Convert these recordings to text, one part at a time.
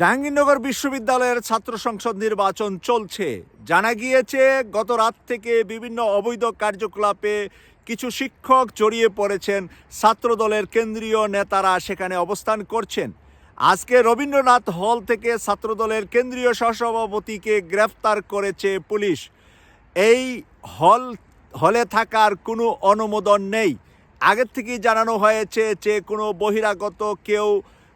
জাহাঙ্গীরনগর বিশ্ববিদ্যালয়ের ছাত্র সংসদ নির্বাচন চলছে। জানা গিয়েছে, গত রাত থেকে বিভিন্ন অবৈধ কার্যকলাপে কিছু শিক্ষক জড়িয়ে পড়েছেন। ছাত্রদলের কেন্দ্রীয় নেতারা সেখানে অবস্থান করছেন। আজকে রবীন্দ্রনাথ হল থেকে ছাত্রদলের কেন্দ্রীয় সহসভাপতিকে গ্রেফতার করেছে পুলিশ। এই হল, হলে থাকার কোনো অনুমোদন নেই। আগের থেকেই জানানো হয়েছে যে কোনো বহিরাগত কেউ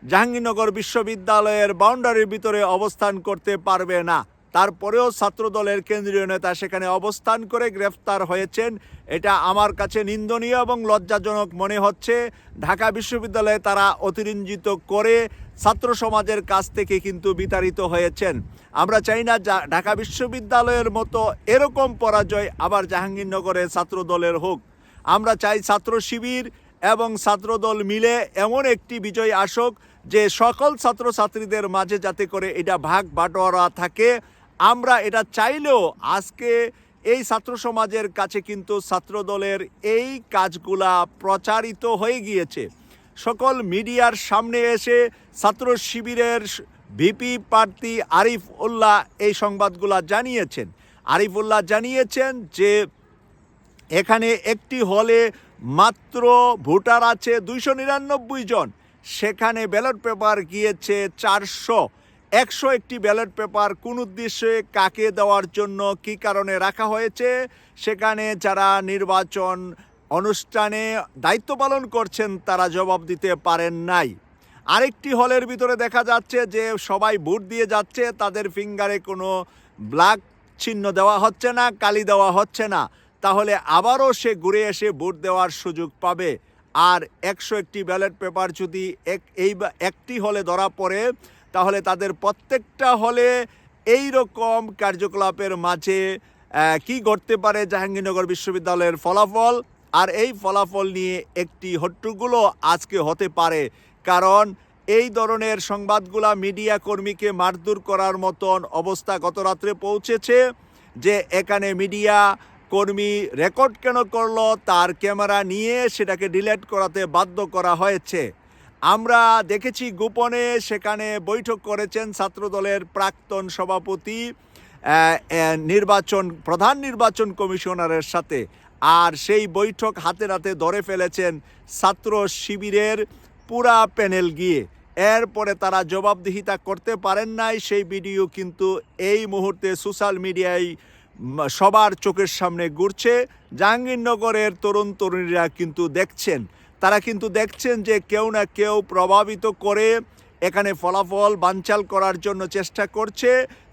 জাহাঙ্গীরনগর বিশ্ববিদ্যালয়ের বাউন্ডারির ভিতরে অবস্থান করতে পারবে না। তারপরেও ছাত্রদলের কেন্দ্রীয় নেতা সেখানে অবস্থান করে গ্রেফতার হয়েছেন। এটা আমার কাছে নিন্দনীয় এবং লজ্জাজনক মনে হচ্ছে। ঢাকা বিশ্ববিদ্যালয়ে তারা অতিরঞ্জিত করে ছাত্র সমাজের কাছ থেকে কিন্তু বিতাড়িত হয়েছেন। আমরা চাই না ঢাকা বিশ্ববিদ্যালয়ের মতো এরকম পরাজয় আবার জাহাঙ্গীরনগরের ছাত্র দলের হোক। আমরা চাই ছাত্র শিবির এবং ছাত্রদল মিলে এমন একটি বিজয় আসুক যে সকল ছাত্রছাত্রীদের মাঝে যাতে করে এটা ভাগ বাটোয়ারা থাকে। আমরা এটা চাইলেও আজকে এই ছাত্র সমাজের কাছে কিন্তু ছাত্রদলের এই কাজগুলা প্রচারিত হয়ে গিয়েছে। সকল মিডিয়ার সামনে এসে ছাত্র শিবিরের ভিপি প্রার্থী আরিফ উল্লাহ এই সংবাদগুলা জানিয়েছেন। আরিফ উল্লাহ জানিয়েছেন যে এখানে একটি হলে মাত্র ভোটার আছে দুইশো নিরানব্বই জন। সেখানে ব্যালট পেপার গিয়েছে চারশো। একশো একটি ব্যালট পেপার কোন উদ্দেশ্যে, কাকে দেওয়ার জন্য, কি কারণে রাখা হয়েছে? সেখানে যারা নির্বাচন অনুষ্ঠানে দায়িত্ব পালন করছেন, তারা জবাব দিতে পারেন নাই। আরেকটি হলের ভিতরে দেখা যাচ্ছে যে, সবাই ভোট দিয়ে যাচ্ছে, তাদের ফিঙ্গারে কোনো ব্ল্যাক চিহ্ন দেওয়া হচ্ছে না, কালি দেওয়া হচ্ছে না। তাহলে আবারও সে ঘুরে এসে ভোট দেওয়ার সুযোগ পাবে। আর একশো একটি ব্যালট পেপার যদি এক, এই একটি হলে ধরা পড়ে, তাহলে তাদের প্রত্যেকটা হলে এই রকম কার্যকলাপের মাঝে কি ঘটতে পারে জাহাঙ্গীরনগর বিশ্ববিদ্যালয়ের ফলাফল? আর এই ফলাফল নিয়ে একটি হট্টুগুলো আজকে হতে পারে। কারণ এই ধরনের সংবাদগুলা মিডিয়া কর্মীকে মারধর করার মতন অবস্থা গত রাত্রে পৌঁছেছে যে, এখানে মিডিয়া কর্মী রেকর্ড কেন করল, তার ক্যামেরা নিয়ে সেটাকে ডিলেট করাতে বাধ্য করা হয়েছে। আমরা দেখেছি গোপনে সেখানে বৈঠক করেছেন ছাত্রদলের প্রাক্তন সভাপতি নির্বাচন, প্রধান নির্বাচন কমিশনারের সাথে। আর সেই বৈঠক হাতে হাতে ধরে ফেলেছেন ছাত্র শিবিরের পুরা প্যানেল গিয়ে। এরপরে তারা জবাবদিহিতা করতে পারেন নাই, সেই ভিডিও কিন্তু এই মুহূর্তে সোশ্যাল মিডিয়ায় সবার চোখের সামনে ঘুরছে। জাহাঙ্গীরনগরের তরুণ তরুণীরা কিন্তু দেখছেন। তারা কিন্তু দেখছেন যে কেউ না কেউ প্রভাবিত করে এখানে ফলাফল বানচাল করার জন্য চেষ্টা করছে।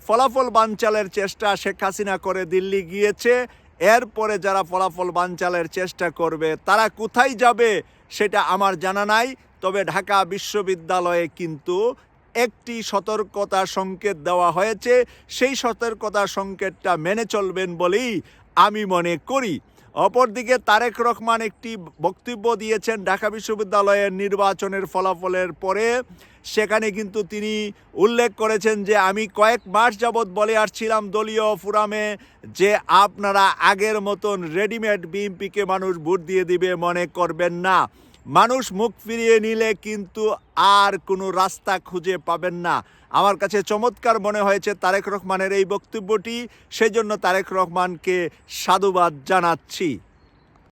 ফলাফল বানচালের চেষ্টা শেখ হাসিনা করে দিল্লি গিয়েছে। এরপরে যারা ফলাফল বানচালের চেষ্টা করবে, তারা কোথায় যাবে সেটা আমার জানা নাই। তবে ঢাকা বিশ্ববিদ্যালয়ে কিন্তু একটি সতর্কতা সংকেত দেওয়া হয়েছে। সেই সতর্কতা সংকেতটা মেনে চলবেন বলেই আমি মনে করি। অপরদিকে তারেক রহমান একটি বক্তব্য দিয়েছেন ঢাকা বিশ্ববিদ্যালয়ের নির্বাচনের ফলাফলের পরে। সেখানে কিন্তু তিনি উল্লেখ করেছেন যে, আমি কয়েক মাস যাবৎ বলে আসছিলাম দলীয় ফোরামে যে, আপনারা আগের মতন রেডিমেড বিএমপিকে মানুষ ভোট দিয়ে দিবে, মনে করবেন না। মানুষ মুখ ফিরিয়ে নিলে কিন্তু আর কোনো রাস্তা খুঁজে পাবেন না। আমার কাছে চমৎকার মনে হয়েছে তারেক রহমানের এই বক্তব্যটি। সেজন্য তারেক রহমানকে সাধুবাদ জানাচ্ছি।